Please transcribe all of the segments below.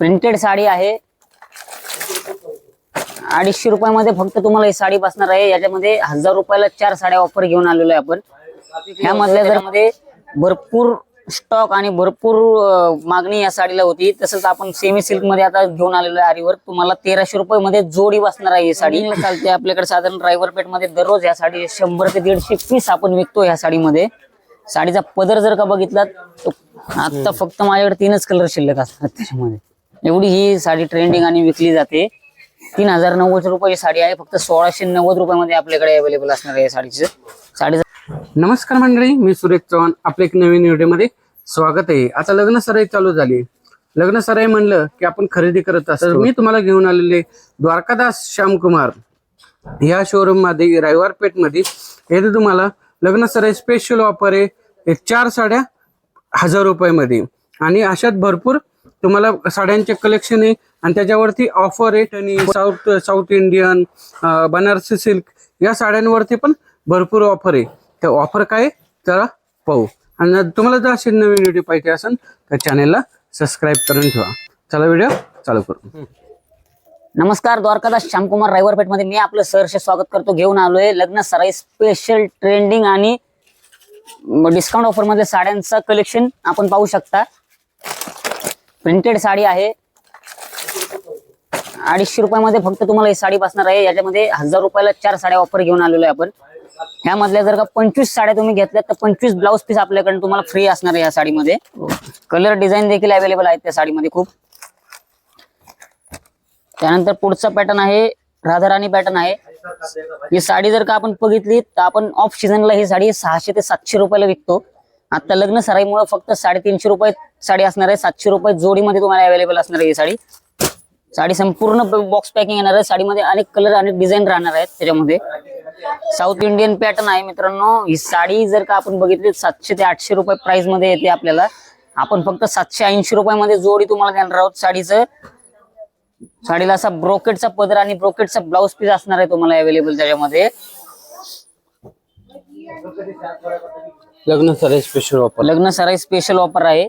Printed sari आहे. अडीचशे रुपयामध्ये फक्त तुम्हाला ही साडी बसणार आहे. याच्यामध्ये हजार रुपयाला चार साड्या ऑफर घेऊन आलेलो आहे आपण. ह्यामधल्या जर मध्ये भरपूर स्टॉक आणि भरपूर मागणी या साडीला होती. तसंच आपण सेमी सिल्कमध्ये आता घेऊन आलेलो आहे आरीवर तुम्हाला तेराशे रुपये मध्ये जोडी बसणार आहे ही साडी. चालते आपल्याकडे साधारण ड्रायव्हर पेटमध्ये दररोज या साडी शंभर ते दीडशे पीस आपण विकतो ह्या साडीमध्ये. साडीचा पदर जर का बघितला तर आता फक्त माझ्याकडे तीनच कलर शिल्लक असतात त्याच्यामध्ये. एवढी ही साडी ट्रेंडिंग आणि विकली जाते. तीन हजार नव्वद रुपयाची साडी आहे. फक्त सोळाशे नव्वद रुपयामध्ये आपल्याकडे अवेलेबल असणार आहे या साडीचं. साडीचं नमस्कार मंडळी मी सुरेश चव्हाण आपल्या एक नवीन व्हिडिओमध्ये स्वागत आहे. आता लग्न सराई चालू झाली. लग्न सराई म्हणलं की आपण खरेदी करत असतो. मी तुम्हाला घेऊन आलेले द्वारकादास श्यामकुमार. या शोरूममध्ये रविवार पेठमध्ये येथे तुम्हाला लग्न सराई स्पेशल ऑफर आहे. चार साड्या हजार रुपयामध्ये. आणि अशात भरपूर तुम्हाला साड्यांचे कलेक्शन आहे. आणि त्याच्यावरती ऑफर आहे आणि south south Indian Banarasi silk या साड्यांवरती पण भरपूर ऑफर आहे. तर ऑफर काय? आहे? जरा पाहू. आणि तुम्हाला जर असे नवीन व्हिडिओ पाहिजे असेल तर चॅनेलला सबस्क्राईब करून ठेवा. चला व्हिडिओ चालू करू. नमस्कार द्वारकादास श्यामकुमार रायवरपेठमध्ये मी आपलं सहर्ष स्वागत करतो. घेऊन आलोय लग्न सराई स्पेशल ट्रेंडिंग आणि डिस्काउंट ऑफरमध्ये साड्यांचं कलेक्शन आपण पाहू शकता. प्रिंटेड साडी आहे. अडीचशे रुपयामध्ये फक्त तुम्हाला ही साडी बसणार आहे. याच्यामध्ये हजार रुपयाला चार साड्या ऑफर घेऊन आलेलो आहे आपण. ह्यामधल्या जर का पंचवीस साड्या तुम्ही घेतल्या तर पंचवीस ब्लाऊज पीस आपल्याकडे तुम्हाला फ्री असणार आहे या साडीमध्ये. कलर डिझाईन देखील अवेलेबल आहेत त्या साडीमध्ये खूप. त्यानंतर पुढचा पॅटर्न आहे राधाराणी पॅटर्न आहे. ही साडी जर का आपण बघितली तर आपण ऑफ सीझनला ही साडी सहाशे ते सातशे रुपयाला विकतो. आता लग्न सराईमुळे फक्त साडेतीनशे रुपये साडी असणार आहे. सातशे रुपये जोडीमध्ये तुम्हाला अवेलेबल असणार आहे ही साडी. साडी संपूर्ण बॉक्स पॅकिंग येणार आहे. साडीमध्ये अनेक कलर अनेक डिझाईन राहणार आहेत त्याच्यामध्ये. साऊथ इंडियन पॅटर्न आहे मित्रांनो. ही साडी जर का आपण बघितली सातशे ते आठशे रुपये प्राइसमध्ये येते आपल्याला. आपण फक्त सातशे ऐंशी रुपयामध्ये जोडी तुम्हाला देणार आहोत साडीचं. साडीला असा ब्रोकेटचा पदर आणि ब्रोकेटचा ब्लाउज पीस असणार आहे तुम्हाला अवेलेबल त्याच्यामध्ये. लग्न सराई स्पेशल ऑफर लग्न सराई स्पेशल ऑफर आहे.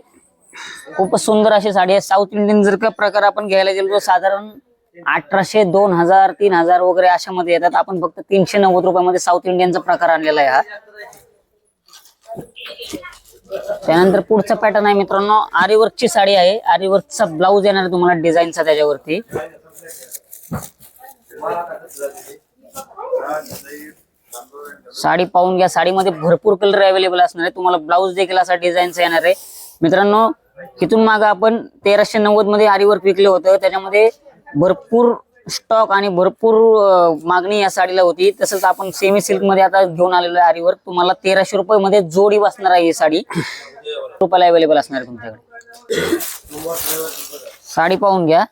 खूपच सुंदर अशी साडी आहे. साऊथ इंडियन जर का प्रकार आपण घ्यायला गेलो तर साधारण अठराशे दोन हजार तीन हजार वगैरे अशामध्ये येतात. आपण फक्त तीनशे नव्वद रुपयामध्ये साऊथ इंडियनचा प्रकार आणलेला आहे हा. त्यानंतर पुढचा पॅटर्न आहे मित्रांनो आरीवर्कची साडी आहे. आरीवर्कचा ब्लाऊज येणार आहे तुम्हाला डिझाईनचा त्याच्यावरती. साडी पाहून घ्या. साडीमध्ये भरपूर कलर अवेलेबल असणार आहे. तुम्हाला ब्लाऊज देखील असा डिझाईनचा येणार आहे. मित्रांनो तिथून माग आपण तेराशे नव्वदमध्ये आरीवर विकलं होतं. त्याच्यामध्ये भरपूर स्टॉक आणि भरपूर मागणी या साडीला होती. तसंच आपण सेमी सिल्कमध्ये आता घेऊन आलेलो आहे आरीवर. तुम्हाला तेराशे रुपये मध्ये जोडी बसणार आहे ही साडी. रुपयाला अवेलेबल असणार आहे तुमच्याकडे. साडी पाहून घ्या.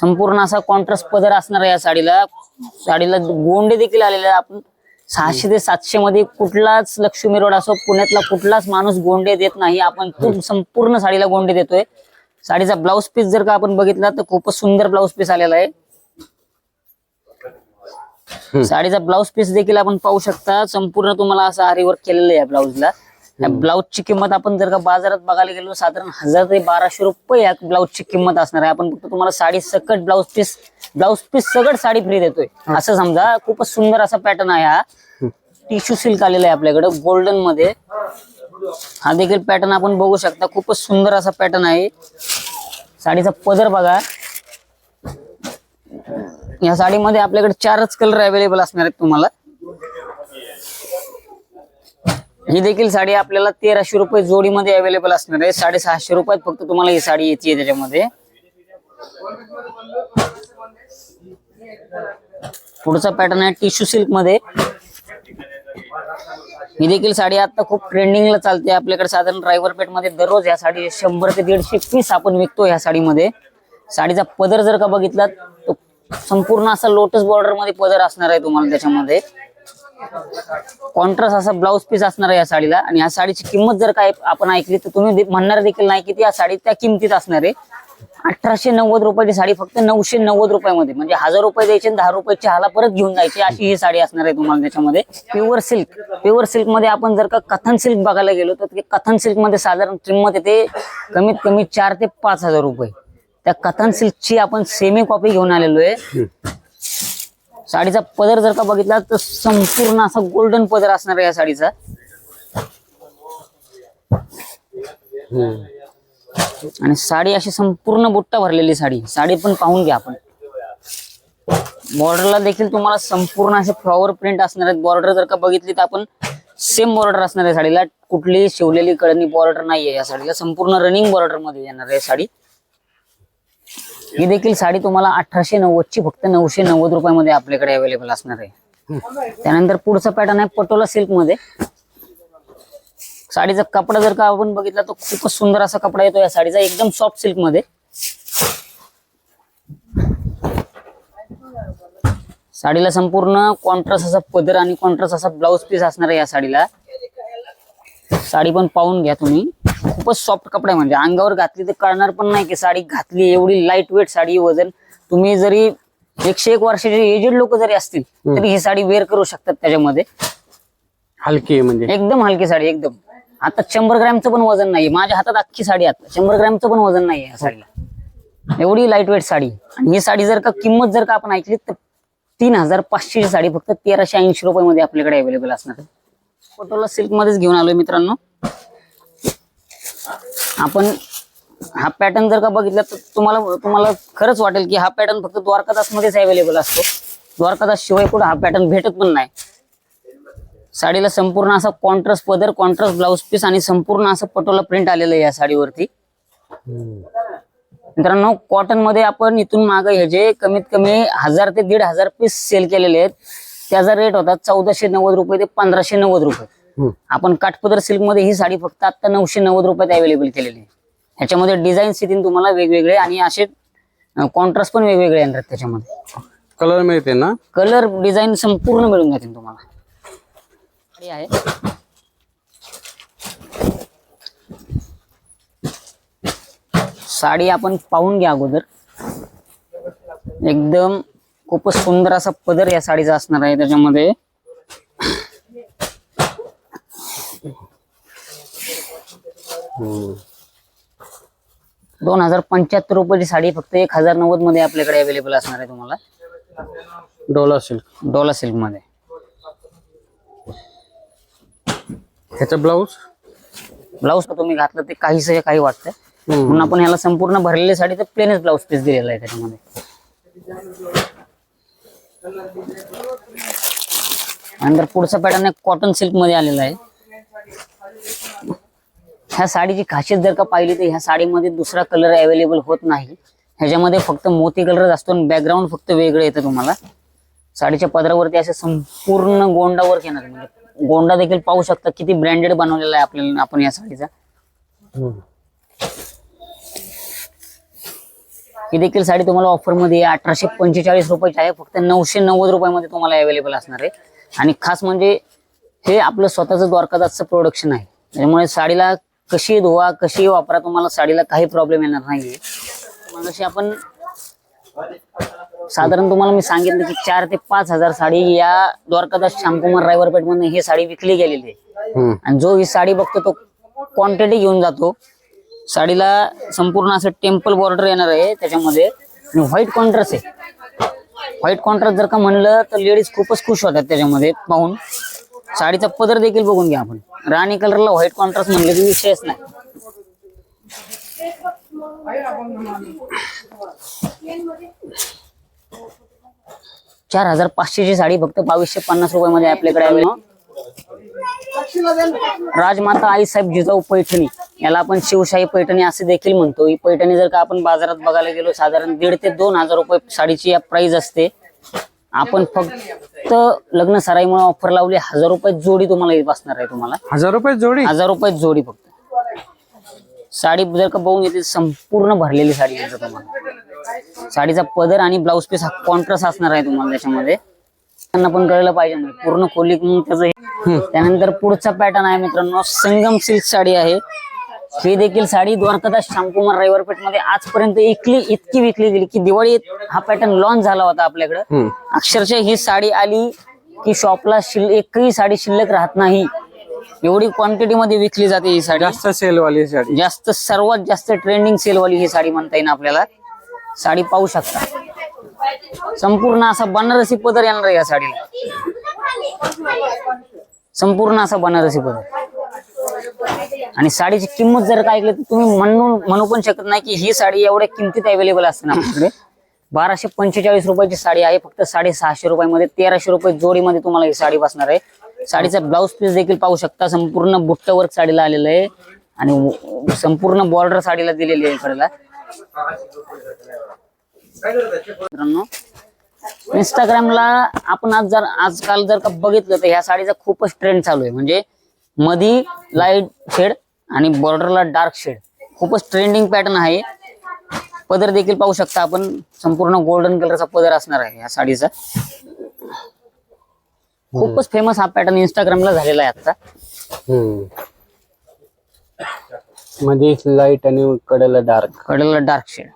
संपूर्ण असा कॉन्ट्रास्ट पदर असणार आहे या साडीला. साडीला गोंडे देखील आलेले आहे. आपण सहाशे ते सातशे मध्ये कुठलाच लक्ष्मी रोड असो पुण्यातला कुठलाच माणूस गोंडे देत नाही. आपण खूप संपूर्ण साडीला गोंडे देतोय. साडीचा ब्लाऊज पीस जर का आपण बघितला तर खूपच सुंदर ब्लाऊज पीस आलेला आहे. साडीचा ब्लाऊज पीस देखील आपण पाहू शकता. संपूर्ण तुम्हाला असं आरी वर्क केलेलं आहे ब्लाऊजला. ब्लाऊजची किंमत आपण जर का बाजारात बघायला गेलो साधारण हजार ते बाराशे रुपये या ब्लाऊजची किंमत असणार आहे. आपण फक्त तुम्हाला साडी सकट ब्लाऊज पीस ब्लाऊज पीस सगळं साडी फ्री देतोय. असं समजा खूपच सुंदर असा पॅटर्न आहे हा. टिश्यू सिल्क आलेला आहे आपल्याकडे गोल्डनमध्ये. हा देखील पॅटर्न आपण बघू शकता. खूपच सुंदर असा पॅटर्न आहे. साडीचा पदर बघा. या साडीमध्ये आपल्याकडे चारच कलर अवेलेबल असणार आहेत तुम्हाला. ही देखील साडी आपल्याला तेराशे रुपये जोडीमध्ये अवेलेबल असणार आहे. साडेसहाशे रुपयात फक्त तुम्हाला ही साडी येते त्याच्यामध्ये. पुढचा पॅटर्न आहे टिश्यू सिल्कमध्ये. ही देखील साडी आता खूप ट्रेंडिंगला चालते. आपल्याकडे साधारण ड्रायव्हर पेठमध्ये दररोज या साडी शंभर ते दीडशे पीस आपण विकतो ह्या साडीमध्ये. साडीचा पदर जर का बघितला तो संपूर्ण असा लोटस बॉर्डरमध्ये पदर असणार आहे तुम्हाला त्याच्यामध्ये. कॉन्ट्रास्ट असा ब्लाऊज पीस असणार आहे या साडीला. आणि या साडीची किंमत जर काय आपण ऐकली तर तुम्ही म्हणणार देखील नाही की ती या साडी त्या किमतीत असणार आहे. अठराशे नव्वद रुपयाची साडी फक्त नऊशे नव्वद रुपयामध्ये. म्हणजे हजार रुपये द्यायचे आणि दहा रुपये चहाला परत घेऊन जायची अशी ही साडी असणार आहे तुम्हाला त्याच्यामध्ये. प्युअर सिल्क प्युअर सिल्कमध्ये आपण जर का कथन सिल्क बघायला गेलो तर ते कथन सिल्कमध्ये साधारण किंमत येते कमीत कमी चार ते पाच हजार रुपये. त्या कथन सिल्कची आपण सेमी कॉपी घेऊन आलेलो आहे. साडीचा पदर जर का बघितला तर संपूर्ण असा गोल्डन पदर असणार आहे या साडीचा. आणि साडी अशी संपूर्ण बुट्टा भरलेली साडी. साडी पण पाहून घ्या आपण. बॉर्डरला देखील तुम्हाला संपूर्ण असे फ्लॉवर प्रिंट असणार आहेत. बॉर्डर जर का बघितली तर आपण सेम बॉर्डर असणार आहे साडीला. कुठलीही शिवलेली कळणी बॉर्डर नाहीये या साडीला. संपूर्ण रनिंग बॉर्डरमध्ये येणार आहे साडी. ही देखील साडी तुम्हाला अठराशे नव्वदची फक्त नऊशे नव्वद रुपयामध्ये आपल्याकडे अवेलेबल असणार आहे. त्यानंतर पुढचा पॅटर्न आहे पटोला सिल्कमध्ये. साडीचा कपडा जर का आपण बघितला तर खूपच सुंदर असा कपडा येतो या साडीचा एकदम सॉफ्ट सिल्कमध्ये. साडीला संपूर्ण कॉन्ट्रास्ट असा पदर आणि कॉन्ट्रास्ट असा ब्लाउज पीस असणार आहे या साडीला. साडी पण पाहून घ्या तुम्ही. खूपच सॉफ्ट कपडा आहे म्हणजे. अंगावर घातली तर कळणार पण नाही की साडी घातली एवढी लाइट वेट साडी वजन. तुम्ही जरी एकशे एक वर्षाचे एजेड लोक जरी असतील तरी ही साडी वेअर करू शकतात त्याच्यामध्ये. हलकी आहे म्हणजे. एकदम हलकी साडी एकदम. आता शंभर ग्रॅमचं पण वजन नाही माझ्या हातात अख्खी साडी आता. शंभर ग्रॅमचं पण वजन नाही या साडीला. एवढी लाइट वेट साडी. आणि ही साडी जर का किंमत जर का आपण ऐकली तर तीन हजार पाचशेची साडी फक्त तेराशे ऐंशी रुपयामध्ये आपल्याकडे अवेलेबल असणार पटोला सिल्क मध्येच घेऊन आलोय मित्रांनो. आपण हा पॅटर्न जर का बघितला तर तुम्हाला तुम्हाला खरंच वाटेल की हा पॅटर्न फक्त द्वारकादास मध्येच अवेलेबल असतो. द्वारकादास शिवाय कुठं हा पॅटर्न भेटत पण नाही. साडीला संपूर्ण असा कॉन्ट्रास्ट पदर कॉन्ट्रास्ट ब्लाऊज पीस आणि संपूर्ण असं पटोला प्रिंट आलेलं आहे या साडीवरती. मित्रांनो कॉटनमध्ये आपण इथून माग ह्याचे कमीत कमी हजार ते दीड हजार पीस सेल केलेले आहेत त्याचा रेट होता चौदाशे नव्वद रुपये ते पंधराशे नव्वद रुपये. आपण काठपदर सिल्कमध्ये ही साडी फक्त आता नऊशे नव्वद रुपयात अवेलेबल केलेली आहे. ह्याच्यामध्ये डिझाईन्स येतील तुम्हाला वेगवेगळे आणि असे कॉन्ट्रास्ट पण वेगवेगळे येणार त्याच्यामध्ये. कलर मिळते ना? कलर डिझाईन संपूर्ण मिळून जातील तुम्हाला. आहे. साडी आपण पाहून घ्या अगोदर. एकदम खूपच सुंदर असा पदर या साडीचा असणार आहे त्याच्यामध्ये. दोन हजार पंच्याहत्तर रुपयाची साडी फक्त एक हजार नव्वदमध्ये आपल्याकडे अवेलेबल असणार आहे तुम्हाला. डोला सिल्क. डोला सिल्कमध्ये. ह्याचा ब्लाऊज? ब्लाऊज तुम्ही घातलं ते काहीच काही वाटतं म्हणून आपण ह्याला संपूर्ण भरलेली साडी तर प्लेनच ब्लाऊज पीस दिलेला आहे त्याच्यामध्ये. नंतर पुढचा पॅटर्न कॉटन सिल्कमध्ये आलेला आहे. ह्या साडीची खासियत जर का पाहिली तर ह्या साडीमध्ये दुसरा कलर अवेलेबल होत नाही. ह्याच्यामध्ये फक्त मोती कलर असतो आणि बॅकग्राऊंड फक्त वेगळं येतं तुम्हाला. साडीच्या पदरावरती असे संपूर्ण गोंडा वर्क येणार म्हणजे गोंडा देखील पाहू शकता किती ब्रँडेड बनवलेला आहे आपल्याला आपण या साडीचा. ही देखील साडी तुम्हाला ऑफरमध्ये अठराशे पंचेचाळीस रुपयाची आहे. फक्त नऊशे नव्वद रुपयामध्ये तुम्हाला अवेलेबल असणार आहे. आणि खास म्हणजे हे आपलं स्वतःचं द्वारकादासचं प्रोडक्शन आहे. त्यामुळे साडीला कशी धुवा कशी वापरा तुम्हाला साडीला काही प्रॉब्लेम येणार नाहीये. मग अशी आपण साधारण तुम्हाला मी सांगितलं की चार ते पाच हजार साडी या द्वारकादास श्यामकुमार रायवरपेठमध्ये ही साडी विकली गेलेली आहे. आणि जो ही साडी बघतो तो क्वांटिटी घेऊन जातो. साडीला संपूर्ण असं टेम्पल बॉर्डर येणार आहे त्याच्यामध्ये. आणि व्हाईट कॉन्ट्रास्ट आहे. व्हाईट कॉन्ट्रास्ट जर का म्हणलं तर लेडीज खूपच खुश होतात त्याच्यामध्ये पाहून. साडीचा पदर देखील बघून घ्या आपण. राणी कलरला व्हाईट कॉन्ट्रास्ट म्हणलं की विषयच नाही. चार हजार पाचशेची साडी फक्त बावीसशे पन्नास रुपयामध्ये आपल्याकडे आली राजमाता आईसाहेब जिजाऊ पैठणी. याला आपण शिवशाही पैठणी असे देखील म्हणतो. ही पैठणी जर का आपण बाजारात बघायला गेलो साधारण दीड ते दोन हजार रुपये साडीची या प्राइस असते. आपण फक्त लग्न सराईमुळे ऑफर लावली हजार रुपये जोडी तुम्हाला बसणार आहे तुम्हाला. हजार रुपये जोडी? हजार रुपये जोडी फक्त. साडी जर का बघून घेतली संपूर्ण भरलेली साडी आहे तुम्हाला. साडीचा पदर आणि ब्लाऊज पीस हा कॉन्ट्रास्ट असणार आहे तुम्हाला त्याच्यामध्ये. त्यांना पण कळलं पाहिजे ना पूर्ण खोली त्याचं त्यानंतर पुढचा पॅटर्न आहे मित्रांनो संगम सिल्क साडी आहे. ही देखील साडी द्वारकादास श्यामकुमार रविवारपेठमध्ये आजपर्यंत इकली इतकी विकली गेली की दिवाळी हा पॅटर्न लॉन्च झाला होता आपल्याकडे. अक्षरशः ही साडी आली की शॉपला शिल एकही साडी शिल्लक राहत नाही. एवढी क्वांटिटी मध्ये विकली जाते ही साडी. जास्त सेल वाली साडी. जास्त सर्वात जास्त ट्रेंडिंग सेलवाली ही साडी म्हणता येईल आपल्याला. साडी पाहू शकता. संपूर्ण असा बनारसी पदर येणार या साडीला. संपूर्ण असा बनारसी पदर. आणि साडीची किंमत जर काय ऐकली तर तुम्ही म्हणून म्हणू पण शकत नाही की ही साडी एवढ्या किमतीत अवेलेबल असते ना आपल्याकडे. बाराशे पंचेचाळीस रुपयाची साडी आहे. फक्त साडेसहाशे रुपयामध्ये तेराशे रुपये जोडीमध्ये तुम्हाला ही साडी बसणार आहे. साडीचा ब्लाऊज पीस देखील पाहू शकता. संपूर्ण बुट्ट वर्क साडीला आलेलं आहे. आणि संपूर्ण बॉर्डर साडीला दिलेली आहे इकडेला. मित्रांनो इंस्टाग्रामला आपण आज जर आजकाल जर का बघितलं तर ह्या साडीचा खूपच ट्रेंड चालू आहे. म्हणजे मधी लाइट शेड आणि बॉर्डरला डार्क शेड खूपच ट्रेंडिंग पॅटर्न आहे. पदर देखील पाहू शकता आपण. संपूर्ण गोल्डन कलरचा पदर असणार आहे या साडीचा. खूपच फेमस हा पॅटर्न इंस्टाग्रामला झालेला आहे आता. मध्ये लाइट आणि कडेला डार्क कडेला डार्क शेड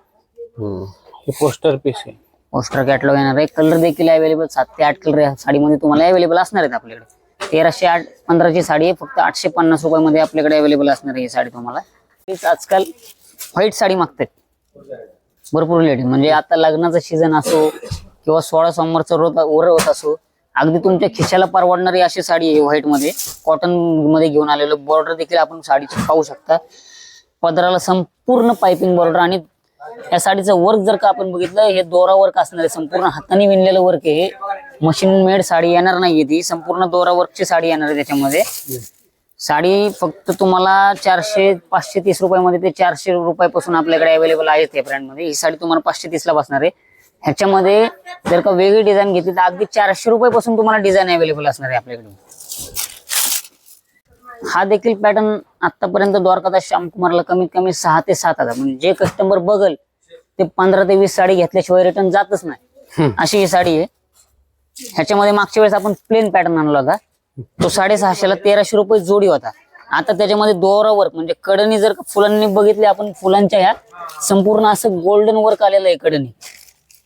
हे पोस्टर पीस आहे. पोस्टर कॅटलॉग येणार आहे. कलर देखील अवेलेबल सात ते आठ कलर या साडीमध्ये तुम्हाला अवेलेबल असणार आहेत आपल्याकडे. तेराशे आठ पंधराची साडी आहे. फक्त आठशे पन्नास रुपयामध्ये आपल्याकडे अवेलेबल असणार आहे ही साडी तुम्हाला. तीच आजकाल व्हाईट साडी मागतात भरपूर लेडीज म्हणजे आता लग्नाचा सीझन असो किंवा सोळा सोमवारचा रोज होत असो अगदी तुमच्या खिशाला परवडणारी अशी साडी आहे व्हाईटमध्ये. कॉटनमध्ये घेऊन आलेलो बॉर्डर देखील आपण साडीची पाहू शकता. पदराला संपूर्ण पायपिंग बॉर्डर आणि या साडीचं वर्क जर का आपण बघितलं हे दोरा वर्क असणार आहे. संपूर्ण हाताने विणलेलं वर्क आहे मशीन मेड साडी येणार नाहीये ती. संपूर्ण दोरा वर्कची साडी येणार आहे त्याच्यामध्ये. साडी फक्त तुम्हाला चारशे पाचशे तीस रुपयामध्ये ते चारशे रुपयापासून आपल्याकडे अवेलेबल आहेत या ब्रँडमध्ये ही साडी तुम्हाला पाचशे तीसला बसणार आहे. ह्याच्यामध्ये जर का वेगळी डिझाईन घेतली तर अगदी चारशे रुपयापासून तुम्हाला डिझाईन अवेलेबल असणार आहे आपल्याकडे. हा देखील पॅटर्न आतापर्यंत द्वारकादास श्यामकुमारला कमीत कमी सहा ते सात हजार. म्हणजे जे कस्टमर बघल ते पंधरा ते वीस साडी घेतल्याशिवाय रिटर्न जातच नाही. अशी ही साडी आहे. ह्याच्यामध्ये मागच्या वेळेस आपण प्लेन पॅटर्न आणला होता. तो साडेसहाशेला तेराशे रुपये जोडी होता. आता त्याच्यामध्ये दोरा वर्क म्हणजे कडणी जर फुलांनी बघितले आपण फुलांच्या ह्या संपूर्ण असं गोल्डन वर्क आलेलं आहे कडणी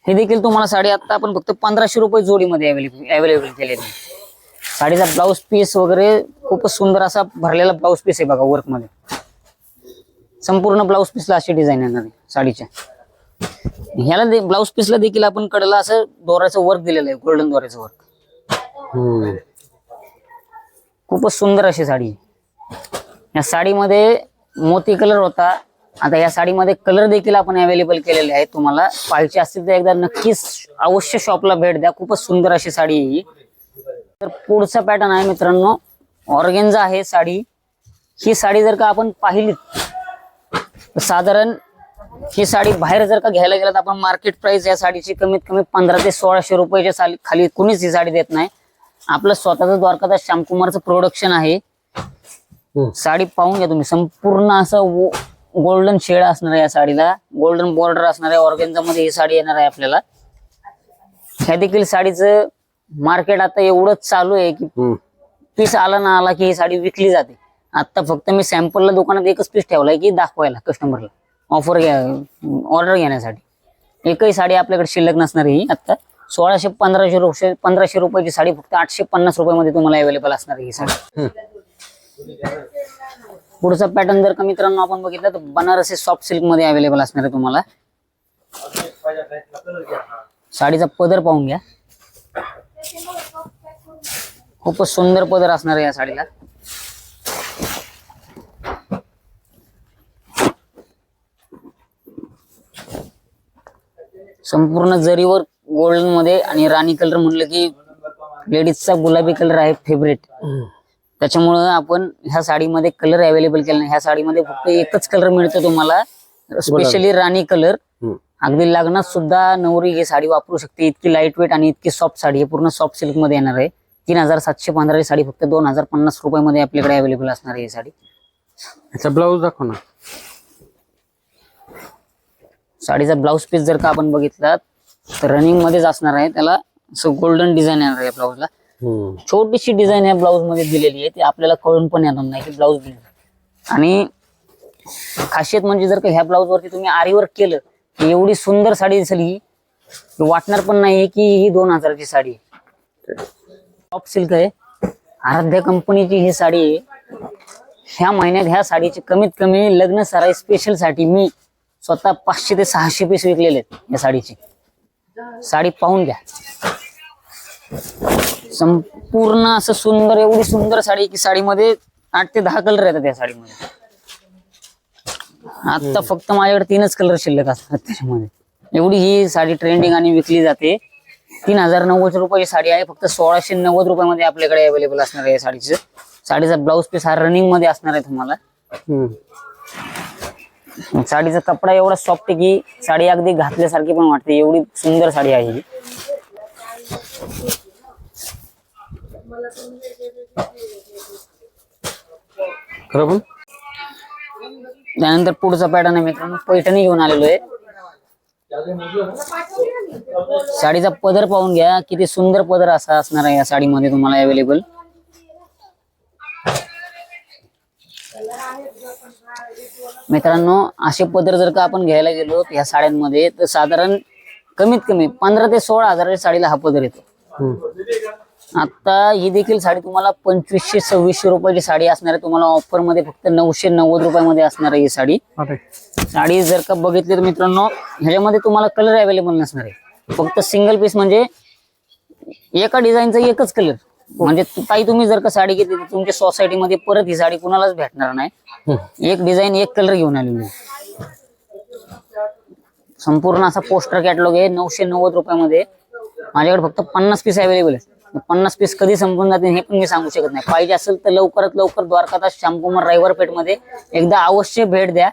हे देखील तुम्हाला साडी आता आपण फक्त पंधराशे रुपये जोडीमध्ये अवेलेबल अवेलेबल केलेली आहे. साडीचा ब्लाऊज पीस वगैरे खूपच सुंदर असा भरलेला ब्लाऊज पीस आहे बघा वर्कमध्ये. संपूर्ण ब्लाऊज पीसला अशी डिझाईन येणार आहे साडीच्या. ह्याला ब्लाऊज पीसला देखील आपण कडला असं दोऱ्याचं वर्क दिलेलं आहे गोल्डन दोऱ्याचं वर्क हम्म. खूपच सुंदर अशी साडी. आहे. या साडीमध्ये मोती कलर होता. आता या साडीमध्ये कलर देखील आपण अवेलेबल केलेले आहेत. तुम्हाला पाहिजे असतील तर एकदा नक्कीच अवश्य शॉपला भेट द्या. खूपच सुंदर अशी साडी आहे ही. तर पुढचा पॅटर्न आहे मित्रांनो ऑर्गेन्झा आहे साडी. ही साडी जर का आपण पाहिली साधारण ही साडी बाहेर जर का घ्यायला गेलं तर आपण मार्केट प्राइस या साडीची कमीत कमी पंधरा ते सोळाशे रुपयाच्या खाली कुणीच ही साडी देत नाही. आपलं स्वतःचं द्वारकादास श्यामकुमारचं प्रोडक्शन आहे. साडी पाहून घ्या तुम्ही. संपूर्ण असं गोल्डन शेड असणार आहे या साडीला. गोल्डन बॉर्डर असणार आहे. ऑर्गेन्झा मध्ये ही साडी येणार आहे आपल्याला. ह्या देखील साडीचं मार्केट आता एवढंच चालू आहे की. पीस आला ना आला की ही साडी विकली जाते. आता फक्त मी सॅम्पलला दुकानात एकच पीस ठेवलाय की दाखवायला कस्टमरला ऑफर घ्या ऑर्डर घेण्यासाठी. एकही साडी आपल्याकडे शिल्लक नसणार ही आता. सोळाशे पंधराशे रुपये पंधराशे रुपयाची साडी फक्त आठशे पन्नास रुपयामध्ये तुम्हाला अवेलेबल असणार आहे ही साडी. पुढचा पॅटर्न जर का मित्रांनो आपण बघितलं तर बनारसी सॉफ्ट सिल्कमध्ये अवेलेबल असणार आहे तुम्हाला. साडीचा पदर पाहून घ्या. खूपच सुंदर पदर असणार आहे या साडीला. संपूर्ण जरीवर गोल्डनमध्ये आणि राणी कलर म्हटलं की लेडीजचा गुलाबी कलर आहे फेवरेट त्याच्यामुळं आपण ह्या साडीमध्ये कलर अवेलेबल केला नाही. ह्या साडीमध्ये फक्त एकच कलर मिळतो तुम्हाला. Specially Rani colour. अगदी लग्नात सुद्धा नवरी ही साडी वापरू शकते. इतकी लाइट वेट आणि इतकी सॉफ्ट साडी आहे. पूर्ण सॉफ्ट सिल्कमध्ये येणार आहे. तीन हजार सातशे पंधरा साडी फक्त दोन हजार पन्नास रुपयामध्ये आपल्याकडे अवेलेबल असणार आहे ही साडी. ब्लाऊज दाखव ना. साडीचा ब्लाऊज पीस जर का आपण बघितला तर रनिंग मध्येच असणार आहे. त्याला असं गोल्डन डिझाईन येणार आहे ब्लाऊजला. छोटीशी डिझाईन या ब्लाऊजमध्ये दिलेली आहे. ती आपल्याला कळून पण येणार नाही की ब्लाऊज दिली आणि खासियत म्हणजे जर का ह्या ब्लाऊज वरती तुम्ही आरीवर्क केलं की एवढी सुंदर साडी दिसेल ही वाटणार पण नाही की ही दोन हजाराची साडी आहे. टॉप सिल्क आहे. आराध्या कंपनीची ही साडी आहे. ह्या महिन्यात ह्या साडीची कमीत कमी लग्न सराई स्पेशलसाठी मी स्वतः पाचशे ते सहाशे पीस विकलेले आहेत या साडीचे. साडी पाहून घ्या. संपूर्ण असं सुंदर एवढी सुंदर साडी आहे की साडीमध्ये आठ ते दहा कलर येतात या साडीमध्ये. आता फक्त माझ्याकडे तीनच कलर शिल्लक असतात त्याच्यामध्ये. एवढी ही साडी ट्रेंडिंग आणि विकली जाते. तीन हजार नव्वद रुपयाची साडी आहे. फक्त सोळाशे नव्वद रुपयामध्ये आपल्याकडे अवेलेबल असणार आहे या साडीचं. साडीचा ब्लाऊज पीस हा रनिंगमध्ये असणार आहे तुम्हाला. साडीचा कपडा एवढा सॉफ्ट आहे की साडी अगदी घातल्यासारखी पण वाटते. एवढी सुंदर साडी आहे ही. खरं त्यानंतर पुढचा पॅटर्न आहे मित्रांनो पैठणी घेऊन आलेलो आहे. साडीचा पदर पाहून घ्या किती सुंदर पदर असा असणार आहे या साडीमध्ये तुम्हाला अवेलेबल मित्रांनो असे पदर जर का आपण घ्यायला गेलो या साड्यांमध्ये तर साधारण कमीत कमी पंधरा ते सोळा हजाराच्या साडीला हा पदर येतो. आता ही देखील साडी तुम्हाला पंचवीसशे सव्वीसशे रुपयाची साडी असणार आहे. तुम्हाला ऑफरमध्ये फक्त नऊशे नव्वद रुपयामध्ये असणार आहे ही साडी. साडी जर का बघितली तर मित्रांनो ह्याच्यामध्ये तुम्हाला कलर अवेलेबल नसणार आहे. फक्त सिंगल पीस म्हणजे एका डिझाईनचा एकच कलर म्हणजे तु- ताई तुम्ही जर का साडी घेतली तर तुमच्या सोसायटीमध्ये परत ही साडी कुणालाच भेटणार नाही. हम्म. एक डिझाईन एक कलर घेऊन आलेली आहे. संपूर्ण असा पोस्टर कॅटलॉग आहे नऊशे नव्वद रुपयामध्ये. माझ्याकडे फक्त पन्नास पीस अवेलेबल आहे पन्नास पीस कधी संपून जातील हे पण मी सांगू शकत नाही. पाहिजे असेल तर लवकरात लवकर द्वारकादास श्यामकुमार रायवर पेठमध्ये एकदा अवश्य भेट द्या.